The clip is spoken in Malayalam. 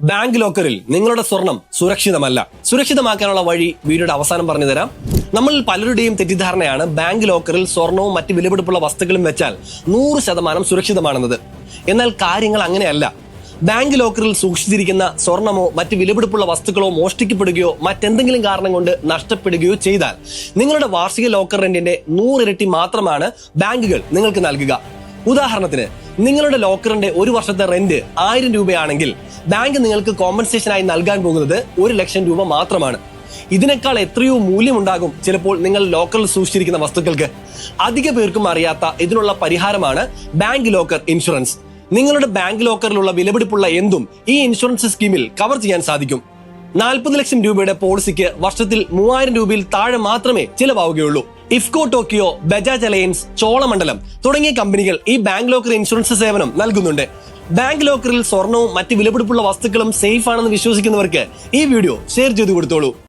ബാങ്ക് ലോക്കറിൽ നിങ്ങളുടെ സ്വർണം സുരക്ഷിതമല്ല. സുരക്ഷിതമാക്കാനുള്ള വഴി വീഡിയോയുടെ അവസാനം പറഞ്ഞു തരാം. നമ്മൾ പലരുടെയും തെറ്റിദ്ധാരണയാണ് ബാങ്ക് ലോക്കറിൽ സ്വർണവും മറ്റ് വിലപിടിപ്പുള്ള വസ്തുക്കളും വെച്ചാൽ നൂറ് ശതമാനം സുരക്ഷിതമാണെന്നത്. എന്നാൽ കാര്യങ്ങൾ അങ്ങനെയല്ല. ബാങ്ക് ലോക്കറിൽ സൂക്ഷിച്ചിരിക്കുന്ന സ്വർണമോ മറ്റ് വിലപിടിപ്പുള്ള വസ്തുക്കളോ മോഷ്ടിക്കപ്പെടുകയോ മറ്റെന്തെങ്കിലും കാരണം കൊണ്ട് നഷ്ടപ്പെടുകയോ ചെയ്താൽ നിങ്ങളുടെ വാർഷിക ലോക്കർ റെന്റിന്റെ നൂറിരട്ടി മാത്രമാണ് ബാങ്കുകൾ നിങ്ങൾക്ക് നൽകുക. ഉദാഹരണത്തിന് നിങ്ങളുടെ ലോക്കറിന്റെ ഒരു വർഷത്തെ റെന്റ് ആയിരം രൂപയാണെങ്കിൽ ബാങ്ക് നിങ്ങൾക്ക് കോമ്പൻസേഷനായി നൽകാൻ പോകുന്നത് ഒരു ലക്ഷം രൂപ മാത്രമാണ്. ഇതിനേക്കാൾ എത്രയോ മൂല്യമുണ്ടാകും ചിലപ്പോൾ നിങ്ങൾ ലോക്കറിൽ സൂക്ഷിച്ചിരിക്കുന്ന വസ്തുക്കൾക്ക്. അധിക പേർക്കും അറിയാത്ത ഇതിനുള്ള പരിഹാരമാണ് ബാങ്ക് ലോക്കർ ഇൻഷുറൻസ് നിങ്ങളുടെ ബാങ്ക് ലോക്കറിലുള്ള വിലപിടിപ്പുള്ള എന്തും ഈ ഇൻഷുറൻസ് സ്കീമിൽ കവർ ചെയ്യാൻ സാധിക്കും. നാൽപ്പത് ലക്ഷം രൂപയുടെ പോളിസിക്ക് വർഷത്തിൽ മൂവായിരം രൂപയിൽ താഴെ മാത്രമേ ചിലവാവുകയുള്ളൂ. ഇഫ്കോ ടോക്കിയോ ബജാജ് അലയൻസ് ചോളമണ്ഡലം തുടങ്ങിയ കമ്പനികൾ ഈ ബാങ്ക് ലോക്കർ ഇൻഷുറൻസ് സേവനം നൽകുന്നുണ്ട്. ബാങ്ക് ലോക്കറിൽ സ്വർണവും മറ്റ് വിലപിടിപ്പുള്ള വസ്തുക്കളും സേഫ് ആണെന്ന് വിശ്വസിക്കുന്നവർക്ക് ഈ വീഡിയോ ഷെയർ ചെയ്തു കൊടുത്തോളൂ.